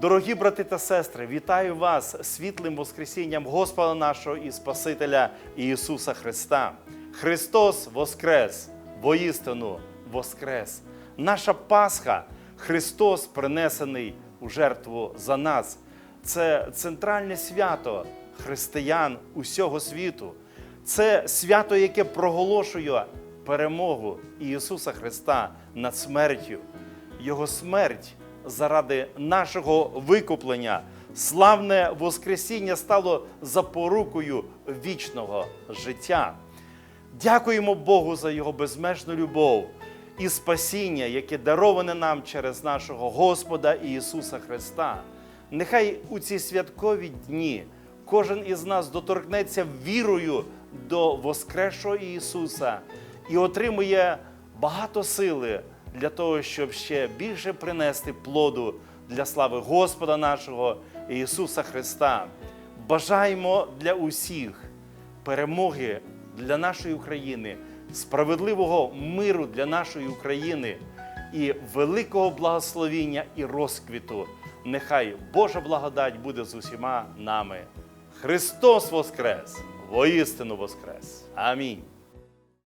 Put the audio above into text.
Дорогі брати та сестри, вітаю вас світлим Воскресінням Господа нашого і Спасителя Ісуса Христа. Христос Воскрес, воістину Воскрес. Наша Пасха, Христос принесений у жертву за нас. Це центральне свято християн усього світу. Це свято, яке проголошує перемогу Ісуса Христа над смертю. Його смерть заради нашого викуплення, славне Воскресіння стало запорукою вічного життя. Дякуємо Богу за Його безмежну любов і спасіння, яке дароване нам через нашого Господа Ісуса Христа. Нехай у ці святкові дні кожен із нас доторкнеться вірою до Воскресшого Ісуса і отримує багато сили для того, щоб ще більше принести плоду для слави Господа нашого Ісуса Христа. Бажаємо для усіх перемоги для нашої України, справедливого миру для нашої України і великого благословіння і розквіту. Нехай Божа благодать буде з усіма нами. Христос Воскрес! Воістину Воскрес! Амінь.